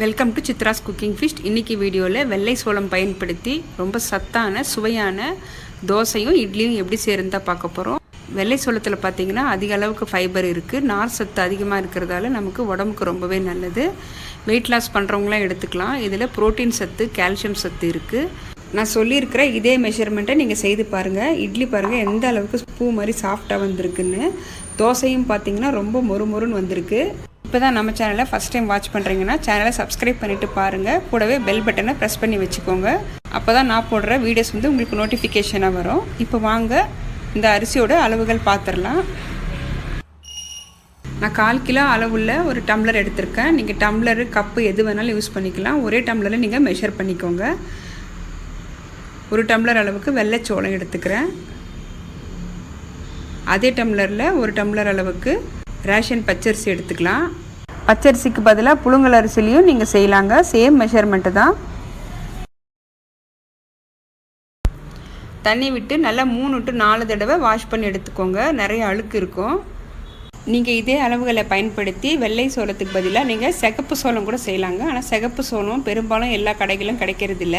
Welcome to Chitra's cooking feast இன்றைக்கி வீடியோவில் வெள்ளை சோளம் பயன்படுத்தி ரொம்ப சத்தான சுவையான தோசையும் இட்லியும் எப்படி சேர்ந்து பார்க்க போகிறோம் வெள்ளை சோளத்தில் பார்த்தீங்கன்னா அதிக அளவுக்கு ஃபைபர் இருக்குது நார் சத்து அதிகமாக இருக்கிறதால நமக்கு உடம்புக்கு ரொம்பவே நல்லது. வெயிட் லாஸ் பண்ணுறவங்களாம் எடுத்துக்கலாம். இதில் புரோட்டீன் சத்து கால்சியம் சத்து இருக்குது நான் சொல்லியிருக்கிற இதே மெஷர்மெண்ட்டை நீங்கள் செய்து பாருங்கள் இட்லி பாருங்கள் எந்த அளவுக்கு பூ மாதிரி சாஃப்டாக வந்திருக்குன்னு. தோசையும் பார்த்தீங்கன்னா ரொம்ப மொறு மொறுன்னு வந்திருக்கு. இப்போ தான் நம்ம சேனலை ஃபஸ்ட் டைம் வாட்ச் பண்ணுறீங்கன்னா சேனலை சப்ஸ்கிரைப் பண்ணிவிட்டு பாருங்கள் கூடவே பெல் பட்டனை ப்ரெஸ் பண்ணி வச்சுக்கோங்க. அப்போ தான் நான் போடுற வீடியோஸ் வந்து உங்களுக்கு நோட்டிஃபிகேஷனாக வரும். இப்போ வாங்க இந்த அரிசியோட அளவுகள் பார்த்துடலாம் நான் கால் கிலோ அளவுள்ள ஒரு டம்ளர் எடுத்திருக்கேன். நீங்கள் டம்ளரு கப்பு எது வேணாலும் யூஸ் பண்ணிக்கலாம். ஒரே டம்ளரில் நீங்கள் மெஷர் பண்ணிக்கோங்க. ஒரு டம்ளர் அளவுக்கு வெள்ளைச்சோளம் எடுத்துக்கிறேன். அதே டம்ளரில் ஒரு டம்ளர் அளவுக்கு ரேஷன் பச்சரிசி எடுத்துக்கலாம். பச்சரிசிக்கு பதிலாக புழுங்கல் அரிசிலையும் நீங்கள் செய்யலாங்க. சேம் மெஷர்மெண்ட்டு தான். தண்ணி விட்டு நல்லா மூணு டு நாலு தடவை வாஷ் பண்ணி எடுத்துக்கோங்க. நிறைய அழுக்கு இருக்கும். நீங்கள் இதே அளவுகளை பயன்படுத்தி வெள்ளை சோளத்துக்கு பதிலாக நீங்கள் சிகப்பு சோளம் கூட செய்யலாங்க. ஆனால் சிகப்பு சோளம் பெரும்பாலும் எல்லா கடைகளும் கிடைக்கிறதில்ல.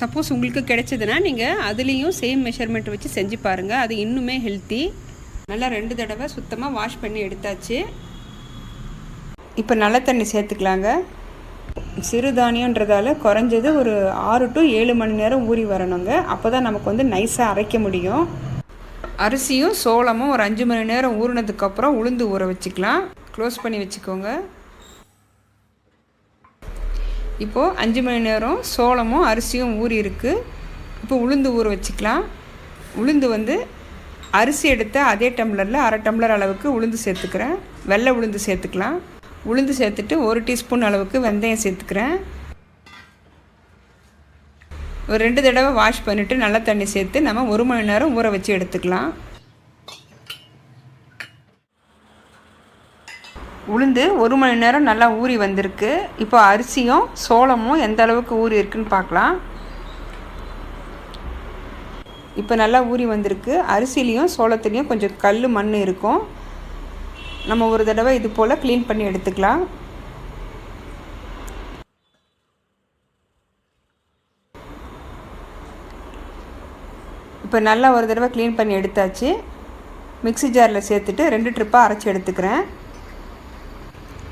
சப்போஸ் உங்களுக்கு கிடைச்சதுன்னா நீங்கள் அதுலேயும் சேம் மெஷர்மெண்ட் வச்சு செஞ்சு பாருங்கள் அது இன்னுமே ஹெல்த்தி நல்லா ரெண்டு தடவை சுத்தமாக வாஷ் பண்ணி எடுத்தாச்சு. இப்போ நல்ல தண்ணி சேர்த்துக்கலாங்க. சிறுதானியன்றதால குறைஞ்சது ஒரு ஆறு டு ஏழு மணி நேரம் ஊறி வரணுங்க. அப்போ தான் நமக்கு வந்து நைஸாக அரைக்க முடியும். அரிசியும் சோளமும் ஒரு அஞ்சு மணி நேரம் ஊறினதுக்கப்புறம் உளுந்து ஊற வச்சுக்கலாம். க்ளோஸ் பண்ணி வச்சுக்கோங்க. இப்போது அஞ்சு மணி நேரம் சோளமும் அரிசியும் ஊறி இருக்குது இப்போ உளுந்து ஊற வச்சுக்கலாம். உளுந்து வந்து அரிசி எடுத்த அதே டம்ளரில் அரை டம்ளர் அளவுக்கு உளுந்து சேர்த்துக்கிறேன். வெள்ளை உளுந்து சேர்த்துக்கலாம். உளுந்து சேர்த்துட்டு ஒரு டீஸ்பூன் அளவுக்கு வெந்தயம் சேர்த்துக்கிறேன். ஒரு ரெண்டு தடவை வாஷ் பண்ணிவிட்டு நல்ல தண்ணி சேர்த்து நம்ம ஒரு மணி நேரம் ஊற வச்சு எடுத்துக்கலாம். உளுந்து ஒரு மணி நேரம் நல்லா ஊறி வந்திருக்கு. இப்போ அரிசியும் சோளமும் எந்த அளவுக்கு ஊறி இருக்குன்னு பார்க்கலாம். இப்போ நல்லா ஊறி வந்திருக்கு. அரிசிலையும் சோளத்துலேயும் கொஞ்சம் கல் மண் இருக்கும். நம்ம ஒரு தடவை இது போல் க்ளீன் பண்ணி எடுத்துக்கலாம். இப்போ நல்லா ஒரு தடவை க்ளீன் பண்ணி எடுத்தாச்சு. மிக்சி ஜாரில் சேர்த்துட்டு ரெண்டு ட்ரிப்பாக அரைச்சி எடுத்துக்கிறேன்.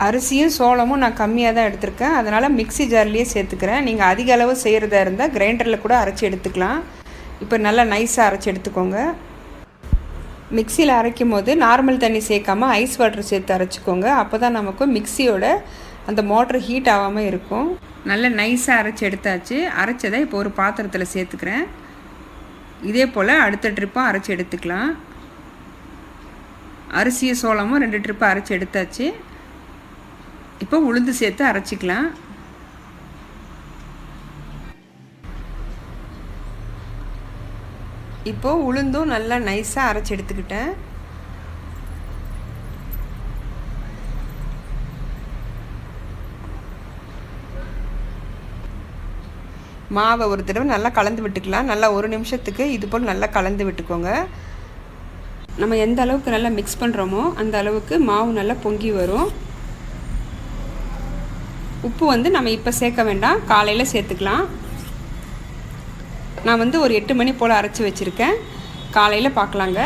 அரிசியும் சோளமும் நான் கம்மியாக தான் எடுத்திருக்கேன். அதனால் மிக்சி ஜார்லேயே சேர்த்துக்கிறேன். நீங்கள் அதிக அளவு செய்கிறதா இருந்தால் கிரைண்டரில் கூட அரைச்சி எடுத்துக்கலாம். இப்போ நல்லா நைஸாக அரைச்சி எடுத்துக்கோங்க. மிக்சியில் அரைக்கும் போது நார்மல் தண்ணி சேர்க்காமல் ஐஸ் வாட்டர் சேர்த்து அரைச்சிக்கோங்க. அப்போ தான் நமக்கு மிக்சியோட அந்த மோட்ரு ஹீட் ஆகாமல் இருக்கும். நல்லா நைஸாக அரைச்சி எடுத்தாச்சு. அரைச்சதை இப்போ ஒரு பாத்திரத்தில் சேர்த்துக்கிறேன். இதே போல் அடுத்த ட்ரிப்பும் அரைச்சி எடுத்துக்கலாம். அரிசியை சோளமும் ரெண்டு ட்ரிப்பு அரைச்சி எடுத்தாச்சு. இப்போ உளுந்து சேர்த்து அரைச்சிக்கலாம். இப்போது உளுந்தும் நல்லா நைஸாக அரைச்சி எடுத்துக்கிட்டேன். மாவை ஒரு தடவை நல்லா கலந்து விட்டுக்கலாம். நல்லா ஒரு நிமிஷத்துக்கு இது போல் நல்லா கலந்து விட்டுக்கோங்க. நம்ம எந்த அளவுக்கு நல்லா மிக்ஸ் பண்ணுறோமோ அந்த அளவுக்கு மாவு நல்லா பொங்கி வரும். உப்பு வந்து நம்ம இப்போ சேர்க்க வேண்டாம். காலையில் சேர்த்துக்கலாம். நான் வந்து ஒரு எட்டு மணி போல் அரைச்சி வச்சுருக்கேன். காலையில் பார்க்கலாங்க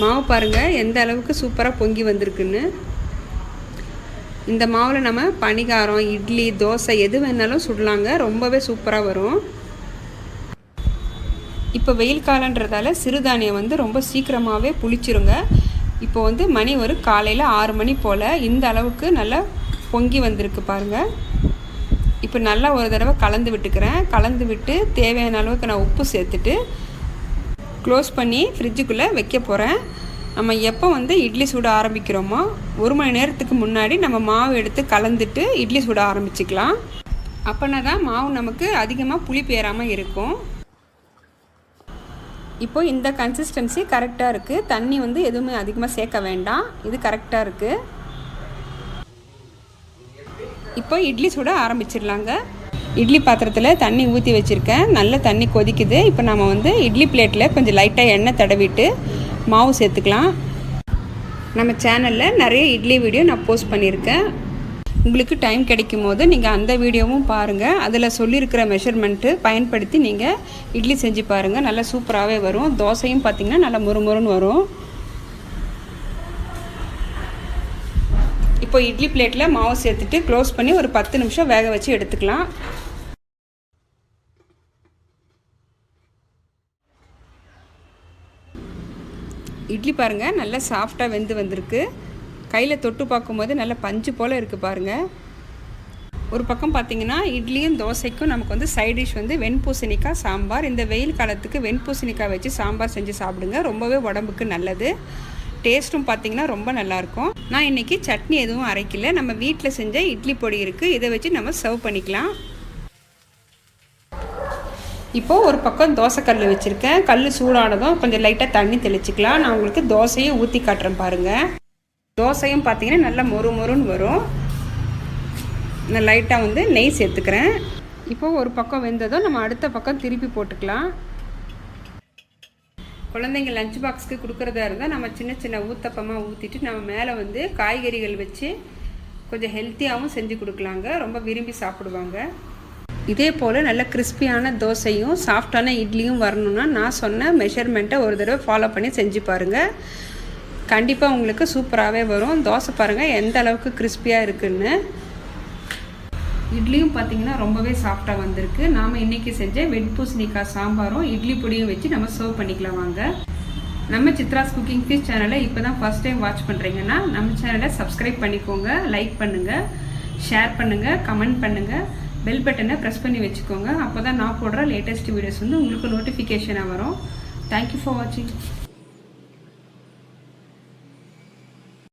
மாவு பாருங்கள் எந்த அளவுக்கு சூப்பராக பொங்கி வந்திருக்குன்னு. இந்த மாவில் நம்ம பனிகாரம் இட்லி தோசை எது வேணாலும் சுடலாங்க. ரொம்பவே சூப்பராக வரும். இப்போ வெயில் காலன்றதால சிறுதானியம் வந்து ரொம்ப சீக்கிரமாகவே புளிச்சிருங்க. இப்போ வந்து மணி ஒரு காலையில் ஆறு மணி போல் இந்த அளவுக்கு நல்லா பொங்கி வந்திருக்கு பாருங்கள் இப்போ நல்லா ஒரு தடவை கலந்து விட்டுக்கிறேன். கலந்து விட்டு தேவையான அளவுக்கு நான் உப்பு சேர்த்துட்டு க்ளோஸ் பண்ணி ஃப்ரிட்ஜுக்குள்ளே வைக்க போகிறேன் நம்ம எப்போ வந்து இட்லி சுட ஆரம்பிக்கிறோமோ ஒரு மணி நேரத்துக்கு முன்னாடி நம்ம மாவு எடுத்து கலந்துட்டு இட்லி சுட ஆரம்பிச்சுக்கலாம். அப்போனா தான் மாவு நமக்கு அதிகமாக புளி பேராமல் இருக்கும். இப்போது இந்த கன்சிஸ்டன்சி கரெக்டாக இருக்குது தண்ணி வந்து எதுவுமே அதிகமாக சேர்க்க வேண்டாம். இது கரெக்டாக இருக்குது இப்போ இட்லி சுட ஆரம்பிச்சிடலாங்க. இட்லி பாத்திரத்தில் தண்ணி ஊற்றி வச்சுருக்கேன். நல்ல தண்ணி கொதிக்குது. இப்போ நம்ம வந்து இட்லி பிளேட்டில் கொஞ்சம் லைட்டாக எண்ணெய் தடவிட்டு மாவு சேர்த்துக்கலாம். நம்ம சேனலில் நிறைய இட்லி வீடியோ நான் போஸ்ட் பண்ணியிருக்கேன். உங்களுக்கு டைம் கிடைக்கும் போது நீங்கள் அந்த வீடியோவும் பாருங்கள் அதில் சொல்லியிருக்கிற மெஷர்மெண்ட்டு பயன்படுத்தி நீங்கள் இட்லி செஞ்சு பாருங்கள் நல்லா சூப்பராகவே வரும். தோசையும் பார்த்திங்கன்னா நல்லா முறுமுறுன்னு வரும். இப்போ இட்லி பிளேட்டில் மாவு சேர்த்துட்டு க்ளோஸ் பண்ணி ஒரு பத்து நிமிஷம் வேக வச்சு எடுத்துக்கலாம். இட்லி பாருங்கள் நல்லா சாஃப்டாக வெந்து வந்திருக்கு. கையில் தொட்டு பார்க்கும்போது நல்லா பஞ்சு போல் இருக்குது பாருங்கள் ஒரு பக்கம் பார்த்தீங்கன்னா இட்லியும் தோசைக்கும் நமக்கு வந்து சைட் டிஷ் வந்து வெண்பூசணிக்காய் சாம்பார். இந்த வெயில் காலத்துக்கு வெண்பூசணிக்காய் வச்சு சாம்பார் செஞ்சு சாப்பிடுங்க. ரொம்பவே உடம்புக்கு நல்லது. டேஸ்ட்டும் பார்த்தீங்கன்னா ரொம்ப நல்லாயிருக்கும். நான் இன்றைக்கி சட்னி எதுவும் அரைக்கல. நம்ம வீட்டில் செஞ்ச இட்லி பொடி இருக்குது இதை வச்சு நம்ம சர்வ் பண்ணிக்கலாம். இப்போது ஒரு பக்கம் தோசை கல் வச்சுருக்கேன். கல் சூடானதும் கொஞ்சம் லைட்டாக தண்ணி தெளிச்சிக்கலாம். நான் உங்களுக்கு தோசையை ஊற்றி காட்டுறேன் பாருங்கள் தோசையும் பார்த்தீங்கன்னா நல்லா மொறு மொறுன்னு வரும். நான் லைட்டாக வந்து நெய் சேர்த்துக்கிறேன். இப்போது ஒரு பக்கம் வெந்ததும் நம்ம அடுத்த பக்கம் திருப்பி போட்டுக்கலாம். குழந்தைங்க லஞ்ச் பாக்ஸ்க்கு கொடுக்குறதா இருந்தால் நம்ம சின்ன சின்ன ஊத்தப்பமாக ஊற்றிட்டு நம்ம மேலே வந்து காய்கறிகள் வச்சு கொஞ்சம் ஹெல்த்தியாகவும் செஞ்சு கொடுக்கலாங்க. ரொம்ப விரும்பி சாப்பிடுவாங்க. இதே போல் நல்ல கிறிஸ்பியான தோசையும் சாஃப்டான இட்லியும் வரணும்னா நான் சொன்ன மெஷர்மெண்ட்டை ஒரு தடவை ஃபாலோ பண்ணி செஞ்சு பாருங்கள் கண்டிப்பாக உங்களுக்கு சூப்பராகவே வரும். தோசை பாருங்கள் எந்த அளவுக்கு கிறிஸ்பியாக இருக்குன்னு. இட்லியும் பார்த்தீங்கன்னா ரொம்பவே சாஃப்டாக வந்திருக்கு. நாம் இன்றைக்கி செஞ்ச வெண்பூசணிக்காய் சாம்பாரும் இட்லி பொடியும் வச்சு நம்ம சர்வ் பண்ணிக்கலாம் வாங்க. நம்ம சித்ராஸ் குக்கிங் ஃபீஸ் சேனலை இப்போ தான் ஃபஸ்ட் டைம் வாட்ச் பண்ணுறீங்கன்னா நம்ம சேனலை சப்ஸ்கிரைப் பண்ணிக்கோங்க லைக் பண்ணுங்கள் ஷேர் பண்ணுங்கள் கமெண்ட் பண்ணுங்கள் பெல் பட்டனை ப்ரெஸ் பண்ணி வச்சுக்கோங்க. அப்போ தான் நான் போடுற லேட்டஸ்ட் வீடியோஸ் வந்து உங்களுக்கு நோட்டிஃபிகேஷனாக வரும். தேங்க்யூ ஃபார் வாட்சிங்